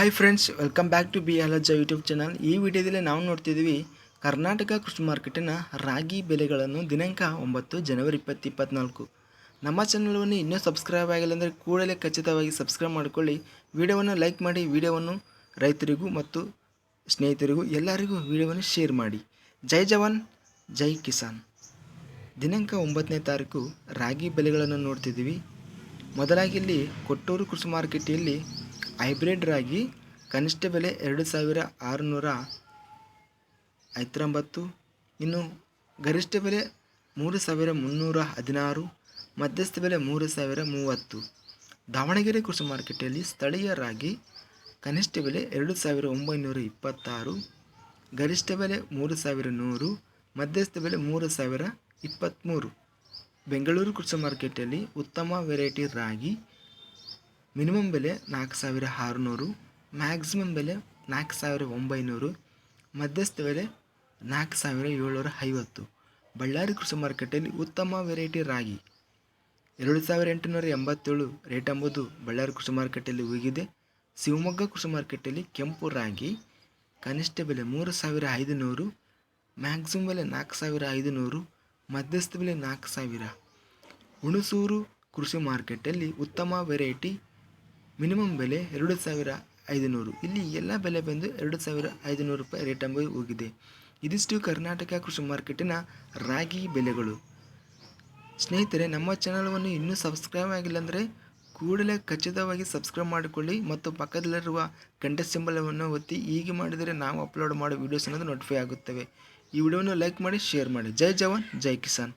Hi friends welcome back to B ಅಲಜ್ಜ YouTube channel ಈ ವಿಡಿಯೋದಲ್ಲಿ ನಾವು ನೋಡ್ತಿದ್ದೀವಿ ಕರ್ನಾಟಕ ಕೃಷಿ ಮಾರ್ಕೆಟಿನ ರಾಗಿ ಬೆಲೆಗಳನ್ನು ದಿನಾಂಕ ಒಂಬತ್ತು ಜನವರಿ ಇಪ್ಪತ್ತು ಇಪ್ಪತ್ತ್ನಾಲ್ಕು ನಮ್ಮ ಚಾನಲನ್ನು ಇನ್ನೂ ಸಬ್ಸ್ಕ್ರೈಬ್ ಆಗಿಲ್ಲ ಅಂದರೆ ಕೂಡಲೇ ಖಚಿತವಾಗಿ ಸಬ್ಸ್ಕ್ರೈಬ್ ಮಾಡಿಕೊಳ್ಳಿ. ವಿಡಿಯೋವನ್ನು ಲೈಕ್ ಮಾಡಿ, ವಿಡಿಯೋವನ್ನು ರೈತರಿಗೂ ಮತ್ತು ಸ್ನೇಹಿತರಿಗೂ ಎಲ್ಲರಿಗೂ ವಿಡಿಯೋವನ್ನು ಶೇರ್ ಮಾಡಿ. ಜೈ ಜವಾನ್, ಜೈ ಕಿಸಾನ್. ದಿನಾಂಕ ಒಂಬತ್ತನೇ ತಾರೀಕು ರಾಗಿ ಬೆಲೆಗಳನ್ನು ನೋಡ್ತಿದ್ದೀವಿ. ಮೊದಲಾಗಿ ಇಲ್ಲಿ ಕೊಟ್ಟೂರು ಕೃಷಿ ಮಾರುಕಟ್ಟೆಯಲ್ಲಿ ಹೈಬ್ರಿಡ್ ರಾಗಿ ಕನಿಷ್ಠ ಬೆಲೆ ಎರಡು ಸಾವಿರ ಆರುನೂರ ಐವತ್ತೊಂಬತ್ತು. ಇನ್ನು ಗರಿಷ್ಠ ಬೆಲೆ ಮೂರು ಸಾವಿರ ಮುನ್ನೂರ ಹದಿನಾರು. ಮಧ್ಯಸ್ಥ ಬೆಲೆ ಮೂರು ಸಾವಿರ ಮೂವತ್ತು. ದಾವಣಗೆರೆ ಕೃಷಿ ಮಾರುಕಟ್ಟೆಯಲ್ಲಿ ಸ್ಥಳೀಯ ರಾಗಿ ಕನಿಷ್ಠ ಬೆಲೆ ಎರಡು ಸಾವಿರ ಒಂಬೈನೂರ ಇಪ್ಪತ್ತಾರು. ಗರಿಷ್ಠ ಬೆಲೆ ಮೂರು ಸಾವಿರ ನೂರು. ಮಧ್ಯಸ್ಥ ಬೆಲೆ ಮೂರು ಸಾವಿರ ಇಪ್ಪತ್ತ್ಮೂರು. ಬೆಂಗಳೂರು ಕೃಷಿ ಮಾರ್ಕೆಟಲ್ಲಿ ಉತ್ತಮ ವೆರೈಟಿ ರಾಗಿ ಮಿನಿಮಮ್ ಬೆಲೆ ನಾಲ್ಕು ಸಾವಿರ ಆರುನೂರು ಮ್ಯಾಕ್ಸಿಮಮ್ ಬೆಲೆ ನಾಲ್ಕು ಸಾವಿರ ಒಂಬೈನೂರು, ಮಧ್ಯಸ್ಥ ಬೆಲೆ ನಾಲ್ಕು ಸಾವಿರ ಏಳ್ನೂರ ಐವತ್ತು ಬಳ್ಳಾರಿ ಕೃಷಿ ಮಾರುಕಟ್ಟೆಯಲ್ಲಿ ಉತ್ತಮ ವೆರೈಟಿ ರಾಗಿ. ಎರಡು ಸಾವಿರ ಎಂಟುನೂರ ಎಂಬತ್ತೇಳು ರೇಟ್ ಎಂಬುದು ಬಳ್ಳಾರಿ ಕೃಷಿ ಮಾರುಕಟ್ಟೆಯಲ್ಲಿ ಹೋಗಿದೆ ಶಿವಮೊಗ್ಗ ಕೃಷಿ ಮಾರುಕಟ್ಟೆಯಲ್ಲಿ ಕೆಂಪು ರಾಗಿ, ಕನಿಷ್ಠ ಬೆಲೆ ಮೂರು ಸಾವಿರ ಐದುನೂರು ಮ್ಯಾಕ್ಸಿಮಮ್ ಬೆಲೆ ನಾಲ್ಕು ಸಾವಿರ ಐದುನೂರು, ಮಧ್ಯಸ್ಥ ಬೆಲೆ ನಾಲ್ಕು ಸಾವಿರ. ಹುಣಸೂರು ಕೃಷಿ ಮಾರುಕಟ್ಟೆಯಲ್ಲಿ ಉತ್ತಮ ವೆರೈಟಿ ಮಿನಿಮಮ್ ಬೆಲೆ ಎರಡು ಸಾವಿರ ಐದುನೂರು. ಇಲ್ಲಿ ಎಲ್ಲ ಬೆಲೆ ಬಂದು ಎರಡು ಸಾವಿರ ಐದುನೂರು ರೂಪಾಯಿ ರೇಟ್ ಎಂಬುದು ಹೋಗಿದೆ. ಇದಿಷ್ಟು ಕರ್ನಾಟಕ ಕೃಷಿ ಮಾರ್ಕೆಟಿನ ರಾಗಿ ಬೆಲೆಗಳು. ಸ್ನೇಹಿತರೆ, ನಮ್ಮ ಚಾನಲ್ವನ್ನು ಇನ್ನೂ ಸಬ್ಸ್ಕ್ರೈಬ್ ಆಗಿಲ್ಲ ಅಂದರೆ ಕೂಡಲೇ ಖಚಿತವಾಗಿ ಸಬ್ಸ್ಕ್ರೈಬ್ ಮಾಡಿಕೊಳ್ಳಿ ಮತ್ತು ಪಕ್ಕದಲ್ಲಿರುವ ಗಂಟೆ ಸಿಂಬಲವನ್ನು ಒತ್ತಿ ಹೀಗೆ ಮಾಡಿದರೆ ನಾವು ಅಪ್ಲೋಡ್ ಮಾಡೋ ವೀಡಿಯೋಸ್ ಅನ್ನೋದು ನೋಟಿಫೈ ಆಗುತ್ತವೆ. ಈ ವಿಡಿಯೋವನ್ನು ಲೈಕ್ ಮಾಡಿ ಶೇರ್ ಮಾಡಿ. ಜೈ ಜವಾನ್, ಜೈ ಕಿಸಾನ್.